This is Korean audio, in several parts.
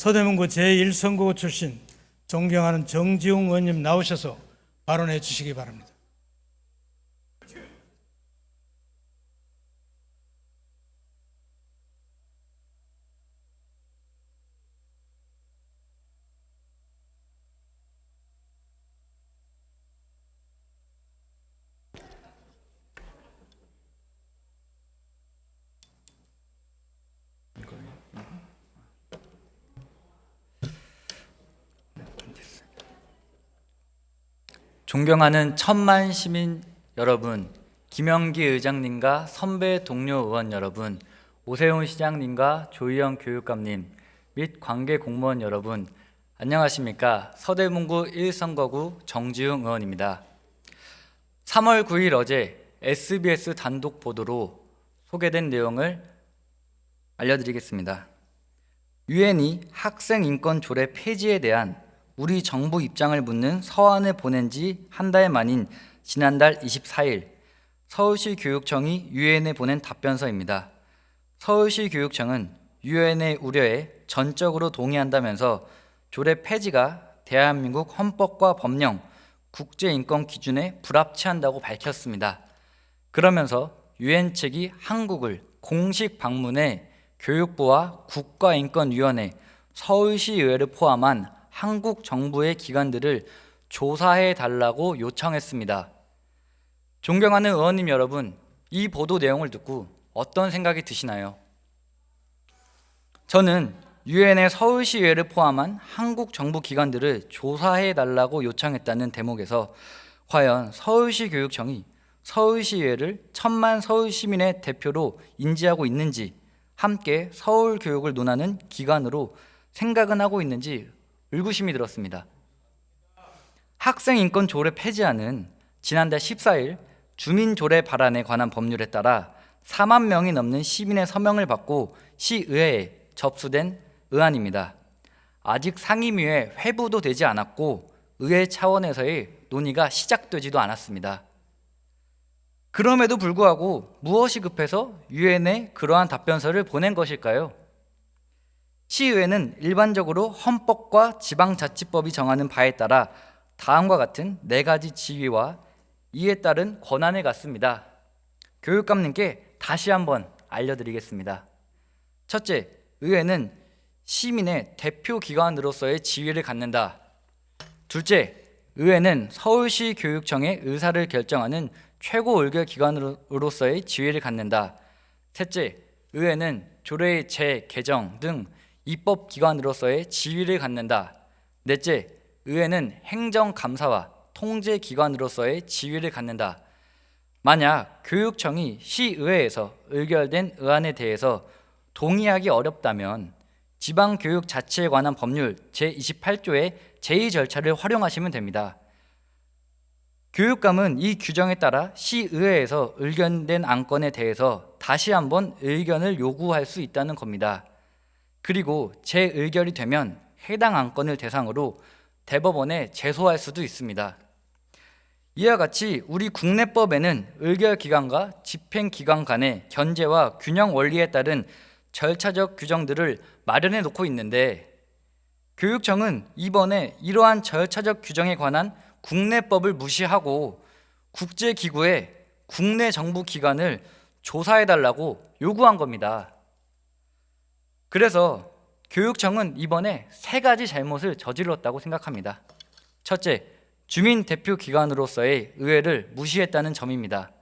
서대문구 제1선거구 출신 존경하는 정지웅 의원님 나오셔서 발언해 주시기 바랍니다. 존경하는 천만 시민 여러분, 김영기 의장님과 선배 동료 의원 여러분, 오세훈 시장님과 조희영 교육감님 및 관계 공무원 여러분, 안녕하십니까? 서대문구 1선거구 정지웅 의원입니다. 3월 9일 어제 SBS 단독 보도로 소개된 내용을 알려드리겠습니다. 유엔이 학생 인권 조례 폐지에 대한 우리 정부 입장을 묻는 서한을 보낸 지 한 달 만인 지난달 24일 서울시 교육청이 유엔에 보낸 답변서입니다. 서울시 교육청은 유엔의 우려에 전적으로 동의한다면서 조례 폐지가 대한민국 헌법과 법령, 국제인권 기준에 불합치한다고 밝혔습니다. 그러면서 유엔 측이 한국을 공식 방문해 교육부와 국가인권위원회, 서울시의회를 포함한 한국 정부의 기관들을 조사해 달라고 요청했습니다. 존경하는 의원님 여러분, 이 보도 내용을 듣고 어떤 생각이 드시나요? 저는 유엔의 서울시의회를 포함한 한국 정부 기관들을 조사해 달라고 요청했다는 대목에서 과연 서울시 교육청이 서울시의회를 천만 서울 시민의 대표로 인지하고 있는지 함께 서울 교육을 논하는 기관으로 생각은 하고 있는지 의구심이 들었습니다. 학생 인권 조례 폐지안은 지난달 14일 주민 조례 발안에 관한 법률에 따라 4만 명이 넘는 시민의 서명을 받고 시의회에 접수된 의안입니다. 아직 상임위에 회부도 되지 않았고 의회 차원에서의 논의가 시작되지도 않았습니다. 그럼에도 불구하고 무엇이 급해서 유엔에 그러한 답변서를 보낸 것일까요? 시의회는 일반적으로 헌법과 지방자치법이 정하는 바에 따라 다음과 같은 네 가지 지위와 이에 따른 권한을 갖습니다. 교육감님께 다시 한번 알려드리겠습니다. 첫째, 의회는 시민의 대표 기관으로서의 지위를 갖는다. 둘째, 의회는 서울시 교육청의 의사를 결정하는 최고 의결 기관으로서의 지위를 갖는다. 셋째, 의회는 조례의 재개정 등 입법 기관으로서의 지위를 갖는다. 넷째, 의회는 행정감사와 통제 기관으로서의 지위를 갖는다. 만약 교육청이 시의회에서 의결된 의안에 대해서 동의하기 어렵다면 지방교육 자치에 관한 법률 제28조의 제2 절차를 활용하시면 됩니다. 교육감은 이 규정에 따라 시의회에서 의견된 안건에 대해서 다시 한번 의견을 요구할 수 있다는 겁니다. 그리고 재의결이 되면 해당 안건을 대상으로 대법원에 제소할 수도 있습니다. 이와 같이 우리 국내법에는 의결 기관과 집행 기관 간의 견제와 균형 원리에 따른 절차적 규정들을 마련해 놓고 있는데 교육청은 이번에 이러한 절차적 규정에 관한 국내법을 무시하고 국제 기구에 국내 정부 기관을 조사해 달라고 요구한 겁니다. 그래서 교육청은 이번에 세 가지 잘못을 저질렀다고 생각합니다. 첫째, 주민 대표 기관으로서의 의회를 무시했다는 점입니다.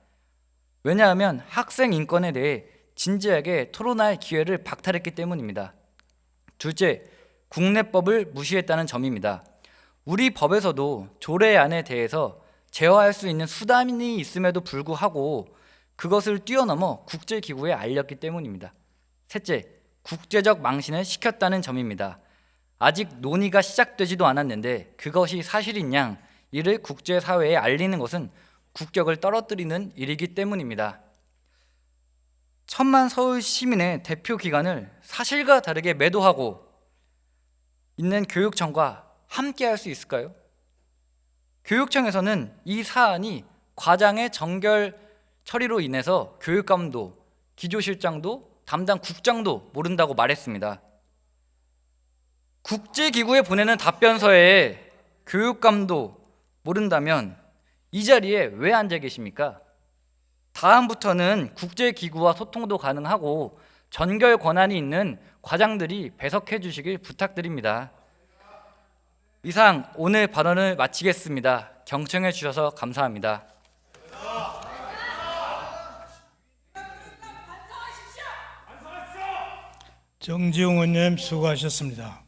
왜냐하면 학생 인권에 대해 진지하게 토론할 기회를 박탈했기 때문입니다. 둘째, 국내법을 무시했다는 점입니다. 우리 법에서도 조례안에 대해서 제어할 수 있는 수단이 있음에도 불구하고 그것을 뛰어넘어 국제기구에 알렸기 때문입니다. 셋째, 국제적 망신을 시켰다는 점입니다. 아직 논의가 시작되지도 않았는데 그것이 사실인 양 이를 국제사회에 알리는 것은 국격을 떨어뜨리는 일이기 때문입니다. 천만 서울 시민의 대표 기관을 사실과 다르게 매도하고 있는 교육청과 함께 할 수 있을까요? 교육청에서는 이 사안이 과장의 정결 처리로 인해서 교육감도 기조실장도 담당 국장도 모른다고 말했습니다. 국제기구에 보내는 답변서에 교육감도 모른다면 이 자리에 왜 앉아 계십니까? 다음부터는 국제기구와 소통도 가능하고 전결 권한이 있는 과장들이 배석해 주시길 부탁드립니다. 이상 오늘 발언을 마치겠습니다. 경청해 주셔서 감사합니다. 정지용 의원님 수고하셨습니다.